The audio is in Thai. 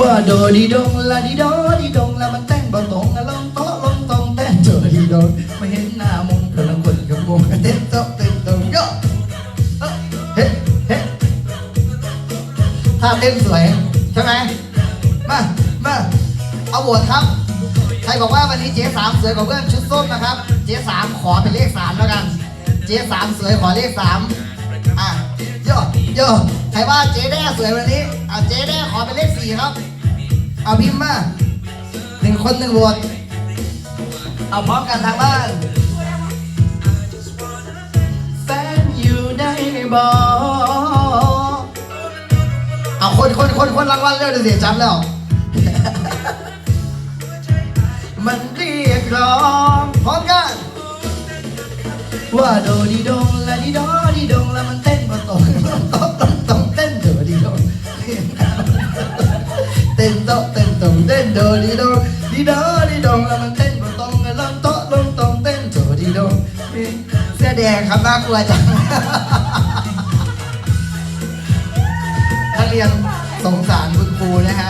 ว่าโดดีดงละดีโดดีดงละมันเต้นบ่ตรงอะลงโต๊ะลงตรงเต้นโดดีดงไม่เห็นหน้ามุงกำลังคนกับมงเต้นโต๊ะเต้นตรงโยเอ้อเฮ้เฮ้ท่าเต้นสวยใช่ไหมมามาเอาโหวตครับ ใครบอกว่าวันนี้เจ๊สามสวยกว่าเพื่อนชุดส้มนะครับ เจ๊สามขอเป็นเลขสามแล้วกัน เจ๊สามสวยขอเลขสาม โยใครว่าเจ๊แด้สวยวันนี้เอะเจ๊แด้ขอเป็นเลขสี่ครับ เอาพิมพ์มาหนึ่งคนหนึ่งโหวตเอาพร้อมกันทางบ้านแฟนอยู่ในบ่เอาคนคนคนคนรางวัลเร็วเดี๋ยวเสียจำแล้ว มันเรียกร้องพร้อมกันว่าโดดีดงละดี นโตะเต้นตรงเต้นโดดีโดดีโดดีดงละมันเต้นบนตรงกันลงโต๊ะลงตรงเต้นโดดีโดเสื้อแดงครับน่ากลัวจังนักเรียนสงสารคุณครูนะฮะ